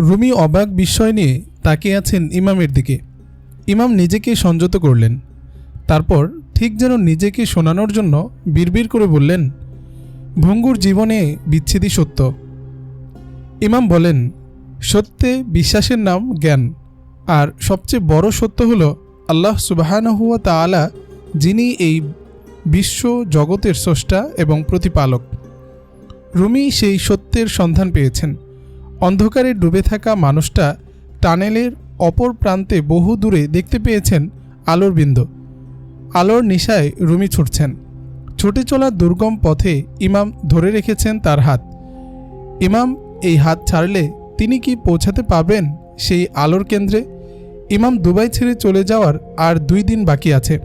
রুমি অবাক বিস্ময় নিয়ে তাকিয়ে আছেন ইমামের দিকে। ইমাম নিজেকে সংযত করলেন। তারপর ঠিক যেন নিজেকে শোনানোর জন্য বিড়বিড় করে বললেন, ভঙ্গুর জীবনে বিচ্ছেদই সত্য। ইমাম বলেন, সত্যে বিশ্বাসের নাম জ্ঞান। আর সবচেয়ে বড় সত্য হল আল্লাহ সুবাহানহুয়া তাআলা যিনি এই বিশ্ব জগতের স্রষ্টা এবং প্রতিপালক। রুমি সেই সত্যের সন্ধান পেয়েছেন। অন্ধকারে ডুবে থাকা মানুষটা টানেলের অপর প্রান্তে বহু দূরে দেখতে পেয়েছেন আলোর বিন্দু। আলোর নিশায় রুমি ছুটছেন। ছুটে চলা দুর্গম পথে ইমাম ধরে রেখেছেন তার হাত। ইমাম এই হাত ছাড়লে তিনি কি পৌঁছাতে পাবেন সেই আলোর কেন্দ্রে? ইমাম দুবাই ছেড়ে চলে যাওয়ার আর দুই দিন বাকি আছে।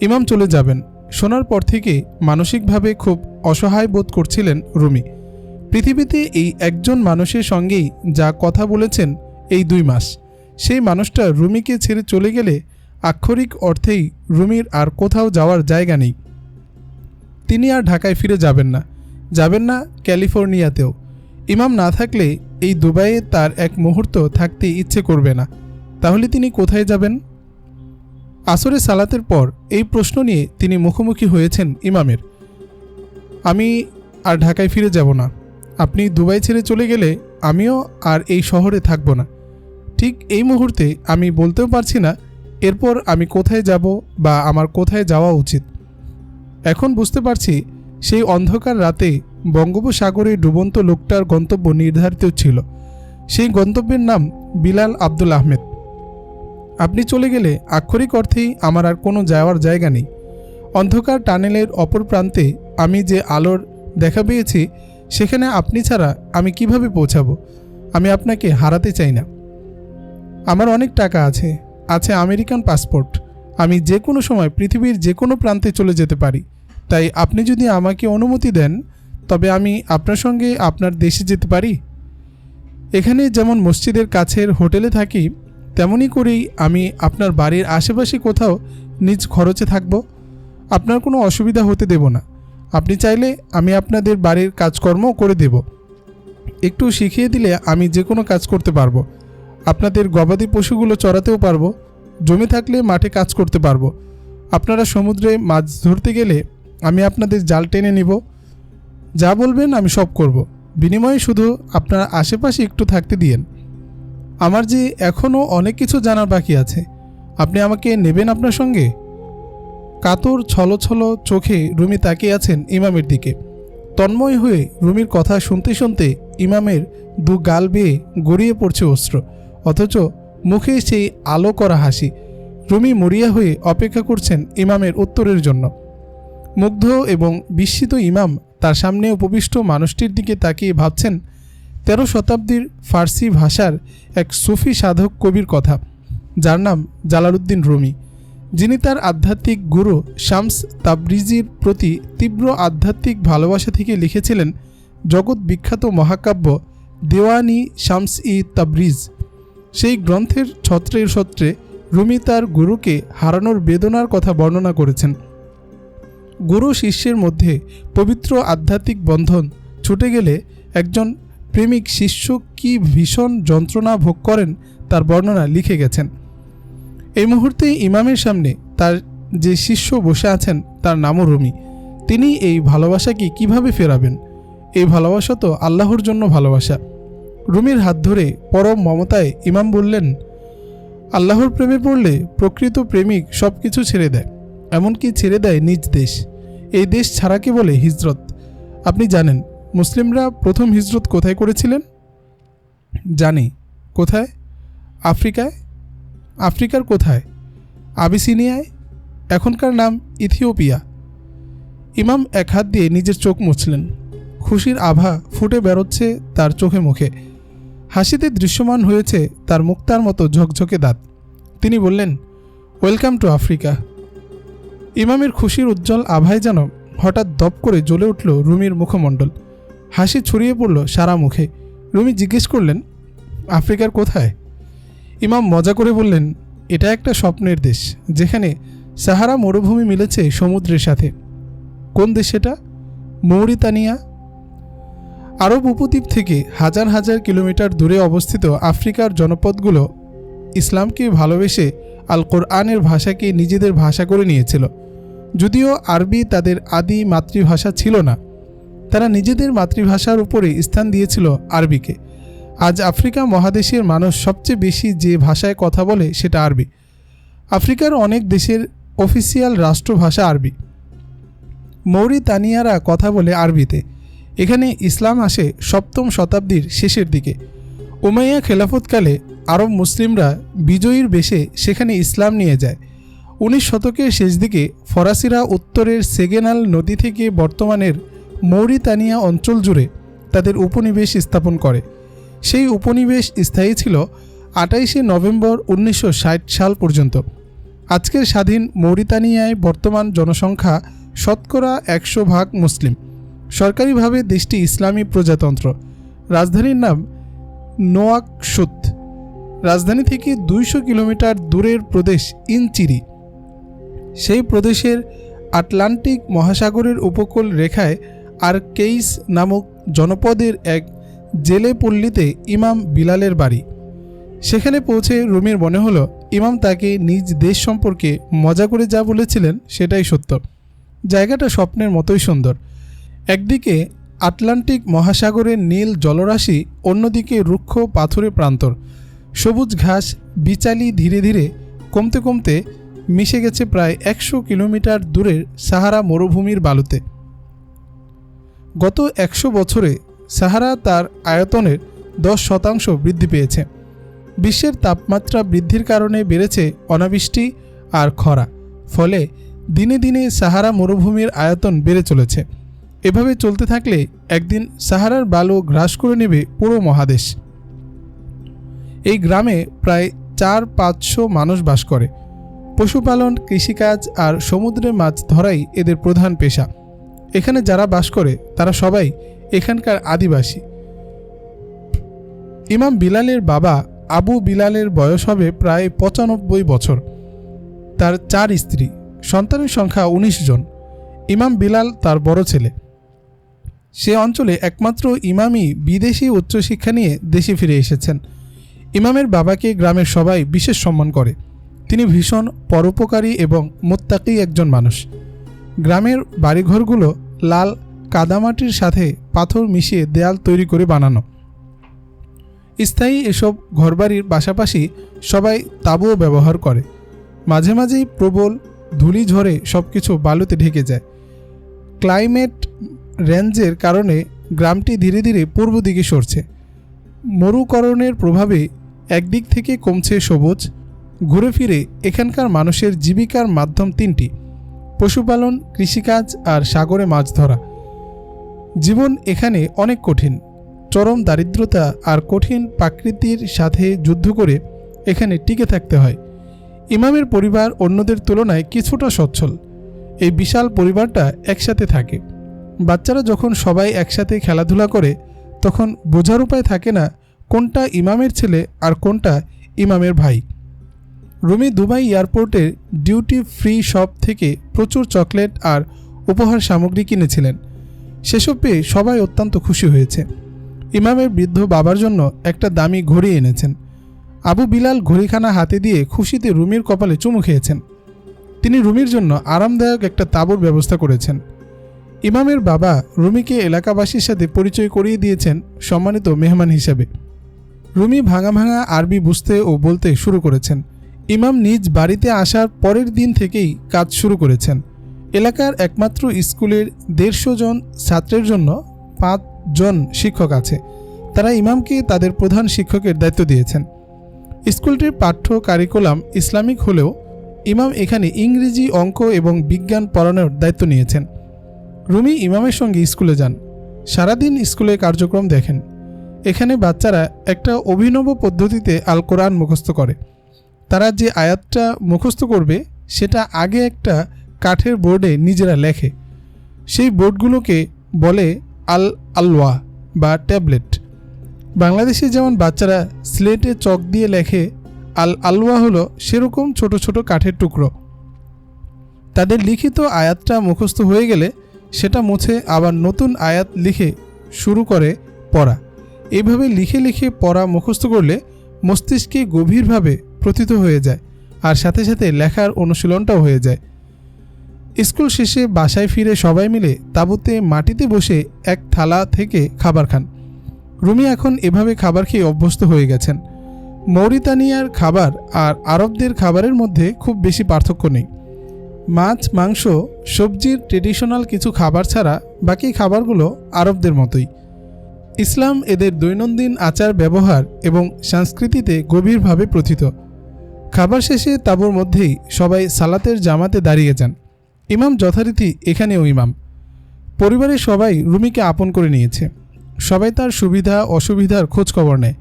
ইমাম চলে যাবেন। শোনার পর থেকে মানসিকভাবে খুব অসহায় বোধ করছিলেন রুমি। পৃথিবীতে এই একজন মানুষের সঙ্গেই যা কথা বলেছেন এই দুই মাস। সেই মানুষটা রুমিকে ছেড়ে চলে গেলে আক্ষরিক অর্থেই রুমির আর কোথাও যাওয়ার জায়গা নেই। তিনি আর ঢাকায় ফিরে যাবেন না। যাবেন না ক্যালিফোর্নিয়াতেও। ইমাম না থাকলে এই দুবাইয়ে তার এক মুহূর্ত থাকতে ইচ্ছে করবে না। তাহলে তিনি কোথায় যাবেন? আসরে সালাতের পর এই প্রশ্ন নিয়ে তিনি মুখোমুখি হয়েছেন ইমামের। আমি আর ঢাকায় ফিরে যাব না। আপনি দুবাই ছেড়ে চলে গেলে আমিও আর এই শহরে থাকব না। ঠিক এই মুহূর্তে আমি বলতেও পারছি না, এরপর আমি কোথায় যাব বা আমার কোথায় যাওয়া উচিত। এখন বুঝতে পারছি সেই অন্ধকার রাতে বঙ্গোপসাগরে ডুবন্ত লোকটার গন্তব্য নির্ধারিত ছিল। সেই গন্তব্যের নাম বিলাল আব্দুল আহমেদ। আপনি চলে গেলে আক্ষরিক অর্থেই আমার আর কোনো যাওয়ার জায়গা নেই। অন্ধকার টানেলের অপর প্রান্তে আমি যে আলোর দেখা পেয়েছি সেখানে আপনি ছাড়া আমি কীভাবে পৌঁছাবো? আমি আপনাকে হারাতে চাই না। আমার অনেক টাকা আছে। আছে আমেরিকান পাসপোর্ট। আমি যে কোনো সময় পৃথিবীর যে কোনো প্রান্তে চলে যেতে পারি। তাই আপনি যদি আমাকে অনুমতি দেন, তবে আমি আপনার সঙ্গে আপনার দেশে যেতে পারি। এখানে যেমন মসজিদের কাছের হোটেলে থাকি তেমনই করেই আমি আপনার বাড়ির আশেপাশে কোথাও নিজ খরচে থাকব। আপনার কোনো অসুবিধা হতে দেব না। আপনি চাইলে আমি আপনাদের বাড়ির কাজকর্ম করে দেব। একটু শিখিয়ে দিলে আমি যে কোনো কাজ করতে পারব। আপনাদের গবাদি পশুগুলো চড়াতেও পারব। জমি থাকলে মাঠে কাজ করতে পারব। আপনারা সমুদ্রে মাছ ধরতে গেলে আমি আপনাদের জাল টেনে নিব। যা বলবেন আমি সব করব। বিনিময়ে শুধু আপনার আশেপাশে একটু থাকতে দিয়েন। আমার যে এখনও অনেক কিছু জানার বাকি আছে। আপনি আমাকে নেবেন আপনার সঙ্গে? কাতর ছলো ছলো চোখে রুমি তাকিয়ে আছেন ইমামের দিকে। তন্ময় হয়ে রুমির কথা শুনতে শুনতে ইমামের দু গাল বেয়ে গড়িয়ে পড়ছে অস্ত্র, অথচ মুখে সেই আলো করা হাসি। রুমি মরিয়া হয়ে অপেক্ষা করছেন ইমামের উত্তরের জন্য। মুগ্ধ এবং বিস্মিত ইমাম তার সামনে উপবিষ্ট মানুষটির দিকে তাকিয়ে ভাবছেন, তেরো শতাব্দীর ফার্সি ভাষার এক সুফি সাধক কবির কথা, যার নাম জালালউদ্দিন রুমি। যিনি তার আধ্যাত্মিক গুরু শামস তাবরিজির প্রতি তীব্র আধ্যাত্মিক ভালোবাসা থেকে লিখেছিলেন জগৎ বিখ্যাত মহাকাব্য দেওয়ানি শামস ই তাবরিজ। সেই গ্রন্থের ছত্রের ছত্রে রুমি তার গুরুকে হারানোর বেদনার কথা বর্ণনা করেছেন। গুরু শিষ্যের মধ্যে পবিত্র আধ্যাত্মিক বন্ধন ছুটে গেলে একজন প্রেমিক শিষ্য কি ভীষণ যন্ত্রণা ভোগ করেন তার বর্ণনা লিখে গেছেন। এই মুহূর্তে ইমামের সামনে তার যে শিষ্য বসে আছেন, তার নামও রুমি। তিনি এই ভালোবাসাকে কীভাবে ফেরাবেন? এই ভালোবাসা তো আল্লাহর জন্য ভালোবাসা। রুমির হাত ধরে পরম মমতায় ইমাম বললেন, আল্লাহর প্রেমে পড়লে প্রকৃত প্রেমিক সব কিছু ছেড়ে দেয়, এমনকি ছেড়ে দেয় নিজ দেশ। এই দেশ ছাড়াকে বলে হিজরত। আপনি জানেন, মুসলিমরা প্রথম হিজরত কোথায় করেছিলেন? জানি। কোথায়? আফ্রিকায়? আফ্রিকার কোথায়? আবিসিনিয়ায়? এখনকার নাম ইথিওপিয়া। ইমাম এক হাত দিয়ে নিজের চোখ মুছলেন। খুশির আভা ফুটে বেরোচ্ছে তার চোখে মুখে। হাসিতে দৃশ্যমান হয়েছে তার মুক্তার মতো ঝকঝকে দাঁত। তিনি বললেন, ওয়েলকাম টু আফ্রিকা। ইমামের খুশির উজ্জ্বল আভায় যেন হঠাৎ দপ করে জ্বলে উঠল রুমির মুখমণ্ডল। হাসি ছড়িয়ে পড়ল সারা মুখে। রুমি জিজ্ঞেস করলেন, আফ্রিকার কোথায়? ইমাম মজা করে বললেন, এটা একটা স্বপ্নের দেশ, যেখানে সাহারা মরুভূমি মিলেছে সমুদ্রের সাথে। কোন দেশ সেটা মৌরিতানিয়া? আরব উপদ্বীপ থেকে হাজার হাজার কিলোমিটার দূরে অবস্থিত আফ্রিকার জনপদগুলো ইসলামকে ভালোবেসে আল কোরআনের ভাষাকে নিজেদের ভাষা করে নিয়েছিল। যদিও আরবি তাদের আদি মাতৃভাষা ছিল না, তারা নিজেদের মাতৃভাষার উপরে স্থান দিয়েছিল আরবিকে। আজ আফ্রিকা মহাদেশের মানুষ সবচেয়ে বেশি যে ভাষায় কথা বলে সেটা আরবি। আফ্রিকার অনেক দেশের অফিসিয়াল রাষ্ট্রভাষা আরবি। মৌরিতানিয়ারা কথা বলে আরবিতে। এখানে ইসলাম আসে সপ্তম শতাব্দীর শেষের দিকে। উমাইয়া খেলাফতকালে আরব মুসলিমরা বিজয়ীর বেশে সেখানে ইসলাম নিয়ে যায়। উনিশ শতকের শেষ দিকে ফরাসিরা উত্তরের সেগেনাল নদী থেকে বর্তমানের মৌরিতানিয়া অঞ্চল জুড়ে তাদের উপনিবেশ স্থাপন করে। সেই উপনিবেশ স্থায়ী ছিল আটাইশে নভেম্বর উনিশশো ষাট সাল পর্যন্ত। আজকের স্বাধীন মৌরিতানিয়ায় বর্তমান জনসংখ্যা শতকরা একশো ভাগ মুসলিম। সরকারিভাবে দেশটি ইসলামী প্রজাতন্ত্র। রাজধানীর নাম নোয়াকসুত রাজধানী থেকে দুইশো কিলোমিটার দূরের প্রদেশ ইনচিরি। সেই প্রদেশের আটলান্টিক মহাসাগরের উপকূল রেখায় আর কেইস নামক জনপদের এক জেলে পল্লীতে ইমাম বিলালের বাড়ি। সেখানে পৌঁছে রুমির মনে হলো, ইমাম তাকে নিজ দেশ সম্পর্কে মজা করে যা বলেছিলেন সেটাই সত্য। জায়গাটা স্বপ্নের মতোই সুন্দর। একদিকে আটলান্টিক মহাসাগরের নীল জলরাশি, অন্যদিকে রুক্ষ পাথুরে প্রান্তর। সবুজ ঘাস, বিচালি ধীরে ধীরে, কমতে কমতে মিশে গেছে প্রায় একশো কিলোমিটার দূরের সাহারা মরুভূমির বালুতে। গত একশো বছরে সাহারা তার আয়তনের দশ শতাংশ বৃদ্ধি পেয়েছে। বিশ্বের তাপমাত্রা বৃদ্ধির কারণে বেড়েছে অনাবৃষ্টি আর খরা, ফলে দিনে দিনে সাহারা মরুভূমির আয়তন বেড়ে চলেছে। এভাবে চলতে থাকলে একদিন সাহারার বালু গ্রাস করে নেবে পুরো মহাদেশ। এই গ্রামে প্রায় চার পাঁচশো মানুষ বাস করে। পশুপালন, কৃষিকাজ আর সমুদ্রে মাছ ধরাই এদের প্রধান পেশা। এখানে যারা বাস করে, তারা সবাই এখানকার আদিবাসী। ইমাম বিলালের বাবা আবু বিলালের বয়স হবে প্রায় পঁচানব্বই বছর। তার চার স্ত্রী, সন্তানের সংখ্যা ১৯ জন। ইমাম বিলাল তার বড় ছেলে। সে অঞ্চলে একমাত্র ইমামই বিদেশি উচ্চশিক্ষা নিয়ে দেশে ফিরে এসেছেন। ইমামের বাবাকে গ্রামের সবাই বিশেষ সম্মান করে। তিনি ভীষণ পরোপকারী এবং মোত্তাকি একজন মানুষ। গ্রামের বাড়িঘরগুলো লাল কাদামাটির সাথে পাথর মিশিয়ে দেয়াল তৈরি করে বানানো। স্থায়ী এসব ঘরবাড়ির পাশাপাশি সবাই তাঁবুও ব্যবহার করে। মাঝে মাঝেই প্রবল ধুলি ঝরে সব কিছু বালুতে ঢেকে যায়। ক্লাইমেট রেঞ্জের কারণে গ্রামটি ধীরে ধীরে পূর্ব দিকে সরছে। মরুকরণের প্রভাবে একদিক থেকে কমছে সবুজ, ঘুরে ফিরে এখানকার মানুষের জীবিকার মাধ্যম তিনটি, পশুপালন, কৃষিকাজ আর সাগরে মাছ ধরা। জীবন এখানে অনেক কঠিন। চরম দারিদ্রতা আর কঠিন প্রাকৃতির সাথে যুদ্ধ করে এখানে টিকে থাকতে হয়। ইমামের পরিবার অন্যদের তুলনায় কিছুটা সচ্ছল। এই বিশাল পরিবারটা একসাথে থাকে। বাচ্চারা যখন সবাই একসাথে খেলাধুলা করে, তখন বোঝার উপায় থাকে না কোনটা ইমামের ছেলে আর কোনটা ইমামের ভাই। রুমি দুবাই এয়ারপোর্টের ডিউটি ফ্রি শপ থেকে প্রচুর চকলেট আর উপহার সামগ্রী কিনেছিলেন। সেসব পেয়ে সবাই অত্যন্ত খুশি হয়েছে। ইমামের বৃদ্ধ বাবার জন্য একটা দামি ঘড়ি এনেছেন। আবু বিলাল ঘড়িখানা হাতে দিয়ে খুশিতে রুমির কপালে চুমু খেয়েছেন। তিনি রুমির জন্য আরামদায়ক একটা তাঁবুর ব্যবস্থা করেছেন। ইমামের বাবা রুমিকে এলাকাবাসীর সাথে পরিচয় করিয়ে দিয়েছেন সম্মানিত মেহমান হিসেবে। রুমি ভাঙা ভাঙা আরবি বুঝতে ও বলতে শুরু করেছেন। ইমাম নিজ বাড়িতে আসার পরের দিন থেকেই কাজ শুরু করেছেন। এলাকার একমাত্র স্কুলের দেড়শো জন ছাত্রের জন্য পাঁচজন শিক্ষক আছে। তারা ইমামকে তাদের প্রধান শিক্ষকের দায়িত্ব দিয়েছেন। স্কুলটির পাঠ্য কারিকুলাম ইসলামিক হলেও ইমাম এখানে ইংরেজি, অঙ্ক এবং বিজ্ঞান পড়ানোর দায়িত্ব নিয়েছেন। রুমি ইমামের সঙ্গে স্কুলে যান। সারাদিন স্কুলে কার্যক্রম দেখেন। এখানে বাচ্চারা একটা অভিনব পদ্ধতিতে আল কোরআন মুখস্থ করে। তারা যে আয়াতটা মুখস্থ করবে, সেটা আগে একটা কাঠের বোর্ডে নিজেরা লেখে। সেই বোর্ডগুলোকে বলে আল আলওয়া বা ট্যাবলেট। বাংলাদেশে যেমন বাচ্চারা স্লেটে চক দিয়ে লেখে, আল আলওয়া হলো সেরকম ছোট ছোট কাঠের টুকরো। তাদের লিখিত আয়াতটা মুখস্থ হয়ে গেলে সেটা মুছে আবার নতুন আয়াত লিখে শুরু করে পড়া। এভাবে লিখে লিখে পড়া মুখস্থ করলে মস্তিষ্কে গভীরভাবে প্রথিত হয়ে যায়, আর সাথে সাথে লেখার অনুশীলনটাও হয়ে যায়। স্কুল শেষে বাসায় ফিরে সবাই মিলে তাঁবুতে মাটিতে বসে এক থালা থেকে খাবার খান। রুমি এখন এভাবে খাবার খেয়ে অভ্যস্ত হয়ে গেছেন। মৌরিতানিয়ার খাবার আর আরবদের খাবারের মধ্যে খুব বেশি পার্থক্য নেই। মাছ, মাংস, সবজির ট্রেডিশনাল কিছু খাবার ছাড়া বাকি খাবারগুলো আরবদের মতোই। ইসলাম এদের দৈনন্দিন আচার ব্যবহার এবং সংস্কৃতিতে গভীরভাবে প্রথিত। খাবার শেষে তাঁবুর মধ্যেই সবাই সালাতের জামাতে দাঁড়িয়ে যান। ইমাম যথারীতি এখানেও ইমাম। পরিবারের সবাই রুমিকে আপন করে নিয়েছে। সবাই তার সুবিধা, অসুবিধার খোঁজ খবর নেয়।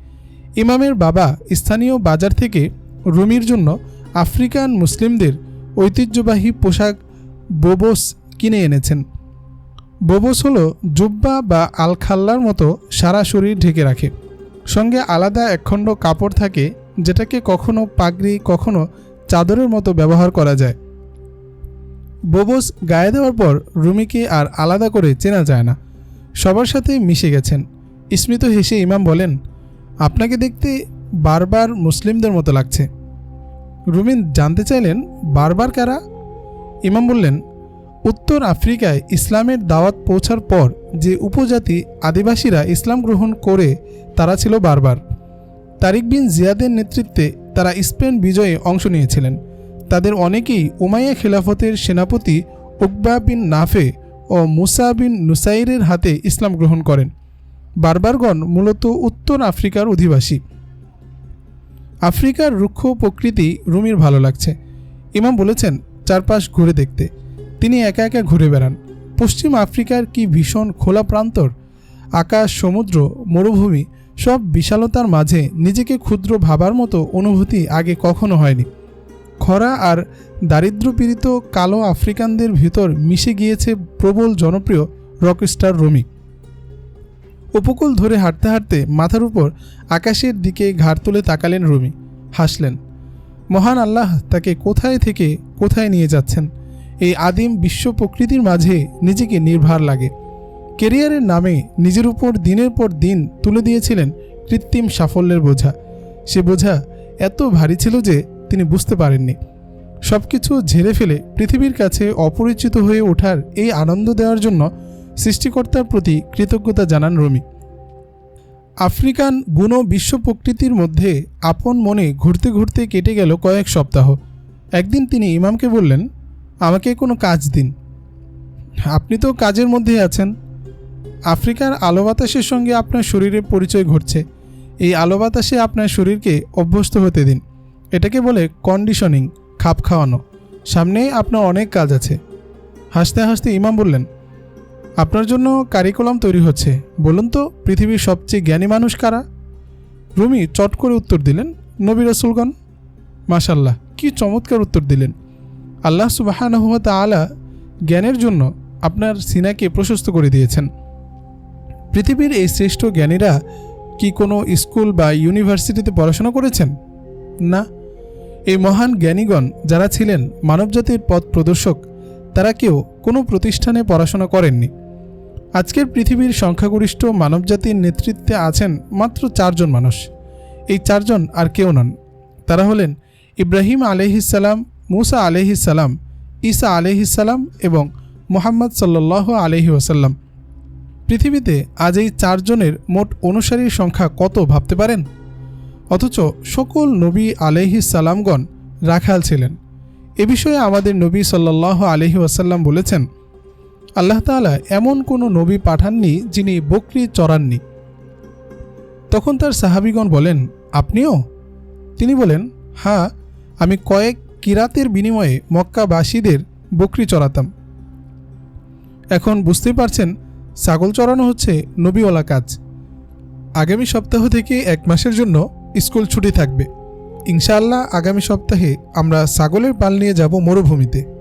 ইমামের বাবা স্থানীয় বাজার থেকে রুমির জন্য আফ্রিকান মুসলিমদের ঐতিহ্যবাহী পোশাক বোবোস কিনে এনেছেন। বোবোস হলো জুব্বা বা আলখাল্লার মতো সারা শরীর ঢেকে রাখে। সঙ্গে আলাদা একখণ্ড কাপড় থাকে, যেটাকে কখনো পাগড়ি, কখনো চাদরের মতো ব্যবহার করা যায়। বোবোস গায়ে দেওয়ার পর রুমিকে আর আলাদা করে চেনা যায় না। সবার সাথে মিশে গেছেন। স্মিত হেসে ইমাম বলেন, আপনাকে দেখতে বারবার মুসলিমদের মতো লাগছে। রুমিন, জানতে চাইলেন বারবার কারা? ইমাম বললেন, উত্তর আফ্রিকায় ইসলামের দাওয়াত পৌঁছার পর যে উপজাতি আদিবাসীরা ইসলাম গ্রহণ করে, তারা ছিল বারবার। তারিক বিন জিয়াদের নেতৃত্বে তারা স্পেন বিজয়ে অংশ নিয়েছিলেন। তাদের অনেকেই উমাইয়া খেলাফতের সেনাপতি উকবা বিন নাফে ও মুসা বিন নুসাইরের হাতে ইসলাম গ্রহণ করেন। বারবারগণ মূলত উত্তর আফ্রিকার অধিবাসী। আফ্রিকার রুক্ষ প্রকৃতি রুমির ভালো লাগছে। ইমাম বলেছেন, চারপাশ ঘুরে দেখতে। তিনি একা একা ঘুরে বেড়ান। পশ্চিম আফ্রিকার কি ভীষণ খোলা প্রান্তর? আকাশ, সমুদ্র, মরুভূমি সব বিশালতার মাঝে নিজেকে ক্ষুদ্র ভাবার মতো অনুভূতি আগে কখনো হয়নি। খরা আর দারিদ্র্যপীড়িত কালো আফ্রিকানদের ভিতর মিশে গিয়েছে প্রবল জনপ্রিয় রকস্টার রমি। উপকূল ধরে হাঁটতে হাঁটতে মাথার উপর আকাশের দিকে ঘাড় তুলে তাকালেন রুমি। হাসলেন, মহান আল্লাহ তাকে কোথায় থেকে কোথায় নিয়ে যাচ্ছেন? এই আদিম বিশ্ব প্রকৃতির মাঝে নিজেকে নির্ভার লাগে। কেরিয়ারের নামে নিজের উপর দিনের পর দিন তুলে দিয়েছিলেন কৃত্রিম সাফল্যের বোঝা। সে বোঝা এত ভারী ছিল যে তিনি বুঝতে পারেননি। সব কিছু ঝেড়ে ফেলে পৃথিবীর কাছে অপরিচিত হয়ে ওঠার এই আনন্দ দেওয়ার জন্য সৃষ্টিকর্তার প্রতি কৃতজ্ঞতা জানান রমি। আফ্রিকান বুনো বিশ্ব প্রকৃতির মধ্যে আপন মনে ঘুরতে ঘুরতে কেটে গেল কয়েক সপ্তাহ। একদিন তিনি ইমামকে বললেন, আমাকে কোনো কাজ দিন। আপনি তো কাজের মধ্যেই আছেন। আফ্রিকার আলো বাতাসের সঙ্গে আপনার শরীরের পরিচয় ঘটছে। এই আলো বাতাসে আপনার শরীরকে অভ্যস্ত হতে দিন। এটাকে বলে কন্ডিশনিং খাপ খাওয়ানো। সামনে আপনার অনেক কাজ আছে। হাসতে হাসতে ইমাম বললেন, আপনার জন্য কারিকুলাম তৈরি হচ্ছে। বলুন তো, পৃথিবীর সবচেয়ে জ্ঞানী মানুষ কারা? রুমি চট করে উত্তর দিলেন, নবী রসুলগণ। মাশাল্লাহ কি চমৎকার উত্তর দিলেন। আল্লাহ সুবাহানহুয়া আলা জ্ঞানের জন্য আপনার সিনাকে প্রশস্ত করে দিয়েছেন। পৃথিবীর এই শ্রেষ্ঠ জ্ঞানীরা কি কোনো স্কুল বা ইউনিভার্সিটিতে পড়াশোনা করেছেন? না। এই মহান জ্ঞানীগণ যারা ছিলেন মানবজাতির পথ প্রদর্শক, তারা কেউ কোনো প্রতিষ্ঠানে পড়াশোনা করেননি। আজকের পৃথিবীর সংখ্যাগরিষ্ঠ মানবজাতির নেতৃত্বে আছেন মাত্র চারজন মানুষ। এই চারজন আর কেউ নন। তারা হলেন ইব্রাহিম আলহিসাল্লাম মুসা আলহিসাল্লাম ঈসা আলহিসাল্লাম এবং মোহাম্মদ সাল্লাহ আলহি ওসাল্লাম পৃথিবীতে আজ এই চারজনের মোট অনুসারীর সংখ্যা কত ভাবতে পারেন? অথচ সকল নবী আলহি সালামগণ রাখাল ছিলেন। এ বিষয়ে আমাদের নবী সাল্লাহ আলহি ওয়াসাল্লাম বলেছেন, আল্লাহ তাআলা এমন কোনো নবী পাঠাননি যিনি বকরি চড়াননি। তখন তার সাহাবিগণ বলেন, আপনিও? তিনি বলেন হ্যাঁ আমি কয়েক কিরাতের বিনিময়ে মক্কাবাসীদের বকরি চড়াতাম। এখন বুঝতেই পারছেন, ছাগল চড়ানো হচ্ছে নবীওয়ালা কাজ। আগামী সপ্তাহ থেকে এক মাসের জন্য স্কুল ছুটি থাকবে। ইনশাআল্লাহ আগামী সপ্তাহে আমরা ছাগলের পাল নিয়ে যাব মরুভূমিতে।